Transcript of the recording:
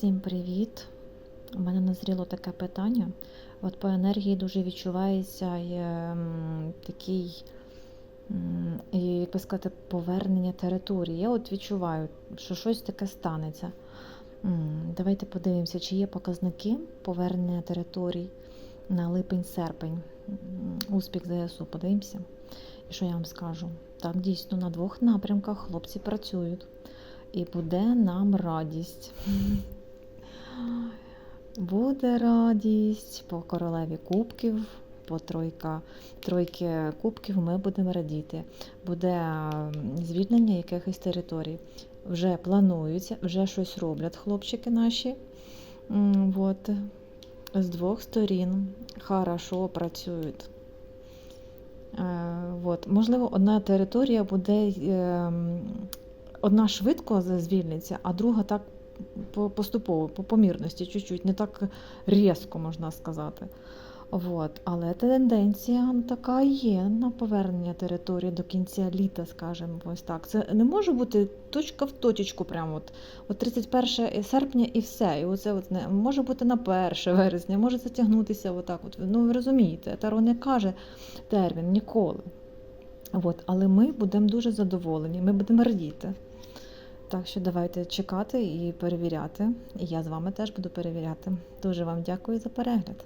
Всім привіт! У мене назріло таке питання. От по енергії дуже відчувається ем, такий, як би сказати, повернення території. Я от відчуваю, що щось таке станеться. Давайте подивимося, чи є показники повернення територій на липень-серпень. Успіх ЗСУ, подивимося. І що я вам скажу? Так, дійсно, на двох напрямках хлопці працюють. І буде нам радість. Буде радість по королеві кубків, по тройка, тройки кубків ми будемо радіти. Буде звільнення якихось територій. Вже планується, вже щось роблять хлопчики наші. М, Вот. З двох сторін хорошо працюють. Е, Вот. Можливо, одна територія буде ем, одна швидко звільниться, а друга так поступово, по помірності, чуть-чуть, не так різко, можна сказати. Вот. Але тенденція така є на повернення території до кінця літа, скажімо, ось так. Це не може бути точка в точечку, прямо от, от 31 серпня і все. І оце от не може бути на 1 вересня, може затягнутися отак. От. Ну ви розумієте, Таро не каже термін ніколи. От, але ми будемо дуже задоволені, ми будемо радіти. Так що давайте чекати і перевіряти. І я з вами теж буду перевіряти. Дуже вам дякую за перегляд.